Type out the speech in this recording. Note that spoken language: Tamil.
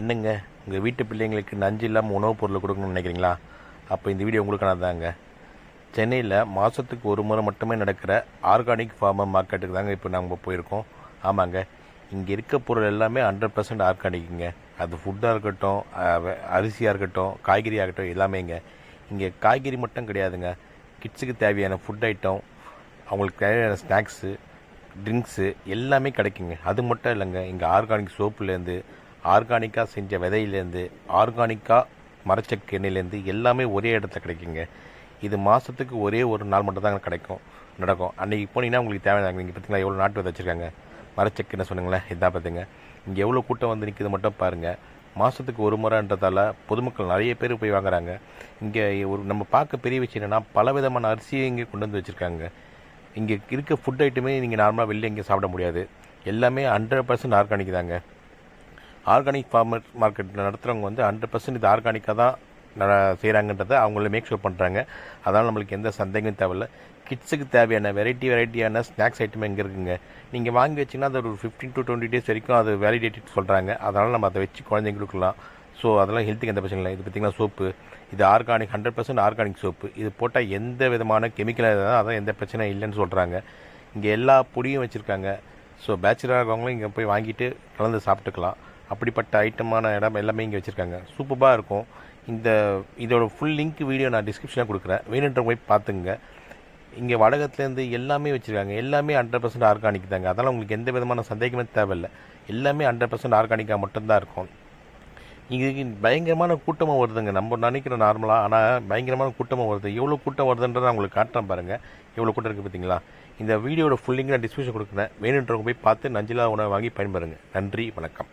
என்னங்க உங்கள் வீட்டு பிள்ளைங்களுக்கு நஞ்சு இல்லாமல் உணவுப் பொருள் கொடுக்கணும்னு நினைக்கிறீங்களா? அப்போ இந்த வீடியோ உங்களுக்கானது தாங்க சென்னையில் மாதத்துக்கு ஒரு முறை மட்டுமே நடக்கிற ஆர்கானிக் ஃபார்மர் மார்க்கெட்டுக்கு தாங்க இப்போ நாங்கள் போயிருக்கோம். ஆமாங்க. இங்கே இருக்க பொருள் எல்லாமே ஹண்ட்ரட் பர்சன்ட் ஆர்கானிக்குங்க. அது ஃபுட்டாக இருக்கட்டும் அரிசியாக இருக்கட்டும் காய்கறியாக இருக்கட்டும் எல்லாமேங்க. இங்கே காய்கறி மட்டும் கிடையாதுங்க. கிட்ஸுக்கு தேவையான ஃபுட் ஐட்டம் அவங்களுக்கு தேவையான ஸ்நாக்ஸு ட்ரிங்க்ஸு எல்லாமே கிடைக்குங்க. அது மட்டும் இல்லைங்க. இங்கே ஆர்கானிக் சோப்புலேருந்து ஆர்கானிக்காக செஞ்ச விதையிலேருந்து ஆர்கானிக்காக மரச்சக்கு எண்ணெயிலேருந்து எல்லாமே ஒரே இடத்துல கிடைக்குங்க. இது மாதத்துக்கு ஒரே ஒரு நாள் மட்டும் தான் கிடைக்கும் நடக்கும். அன்றைக்கி போனீங்கன்னா உங்களுக்கு தேவையான இங்கே பார்த்தீங்களா எவ்வளோ நாட்டு விதை வச்சுருக்காங்க? மரச்சக்கு என்ன சொன்னீங்களேன் இதான் பார்த்துங்க இங்கே எவ்வளோ கூட்டம் வந்து நிற்கிது மட்டும் பாருங்கள் மாதத்துக்கு ஒரு முறைன்றதால பொதுமக்கள் நிறைய பேர் போய் வாங்குறாங்க. இங்கே ஒரு நம்ம பார்க்க பெரிய விஷயம் என்னென்னா பல விதமான அரிசியை இங்கே கொண்டு வந்து வச்சுருக்காங்க. இங்கே இருக்க ஃபுட் ஐட்டமே நீங்கள் நார்மலாக வெளில எங்கேயும் சாப்பிட முடியாது. எல்லாமே ஹண்ட்ரட் பர்சன்ட் ஆர்கானிக் தாங்க. ஆர்கானிக் ஃபார்மர் மார்க்கெட்டில் நடத்துகிறவங்க வந்து ஹண்ட்ரட் பர்சன்ட் இது ஆர்கானிக்காக தான் செய்கிறாங்கன்றதை அவங்கள மேக் ஷூர் பண்ணுறாங்க அதனால் நம்மளுக்கு எந்த சந்தேகமும் தேவையில்ல. கிட்ஸுக்கு தேவையான வெரைட்டி வெரைட்டியான ஸ்நாக்ஸ் ஐட்டம் எங்கே இருக்குங்க? நீங்கள் வாங்கி வச்சிங்கன்னா அது ஒரு ஃபிஃப்டீன் டு டுவெண்ட்டி டேஸ் வரைக்கும் அது வேலிடேட்டட் சொல்கிறாங்க அதனால் நம்ம அதை வச்சு குழந்தைங்களுக்கு கொடுக்கலாம். ஸோ அதெல்லாம் ஹெல்த்துக்கு எந்த பிரச்சனை இல்லை. இது பார்த்திங்கன்னா சோப்பு. இது organic hundred percent organic soap. இது போட்டால் எந்த விதமான கெமிக்கலாக இருந்தாலும் அதான் எந்த பிரச்சனையும் இல்லைன்னு சொல்கிறாங்க இங்கே எல்லா பொடியும் வச்சுருக்காங்க. ஸோ பேச்சுலராக இருக்கவங்களும் இங்கே போய் வாங்கிட்டு கலந்து சாப்பிட்டுக்கலாம். அப்படிப்பட்ட ஐட்டமான இடம் எல்லாமே இங்கே வச்சுருக்காங்க. சூப்பராக இருக்கும். இந்த இதோட ஃபுல் லிங்க் வீடியோ நான் டிஸ்கிரிப்ஷனில் கொடுக்குறேன். வேணுன்ற போய் பார்த்துங்க இங்கே வடகத்துலேருந்து எல்லாமே வச்சுருக்காங்க. எல்லாமே ஹண்ட்ரட் பர்சன்ட் ஆர்கானிக் தாங்க. அதனால் உங்களுக்கு எந்த விதமான சந்தேகமே தேவையில்லை. எல்லாமே ஹண்ட்ரட் பர்சன்ட் ஆர்கானிக்காக மட்டும்தான் இருக்கும். இங்கே பயங்கரமான கூட்டமாக வருதுங்க. நம்ம நினைக்கிறோம் நார்மலாக ஆனால் பயங்கரமான கூட்டமாக வருது. எவ்வளோ கூட்டம் வருதுன்றதை நான் உங்களுக்கு காட்டுறேன் பாருங்கள் எவ்வளோ கூட்டம் இருக்குது பார்த்தீங்களா? இந்த வீடியோட ஃபுல்லிங்க நான் டிஸ்கிரிப்ஷன் கொடுக்குறேன். வேணுன்றவங்க போய் பார்த்து நஞ்சிலா உணவை வாங்கி பயன்பெறுங்க. நன்றி வணக்கம்.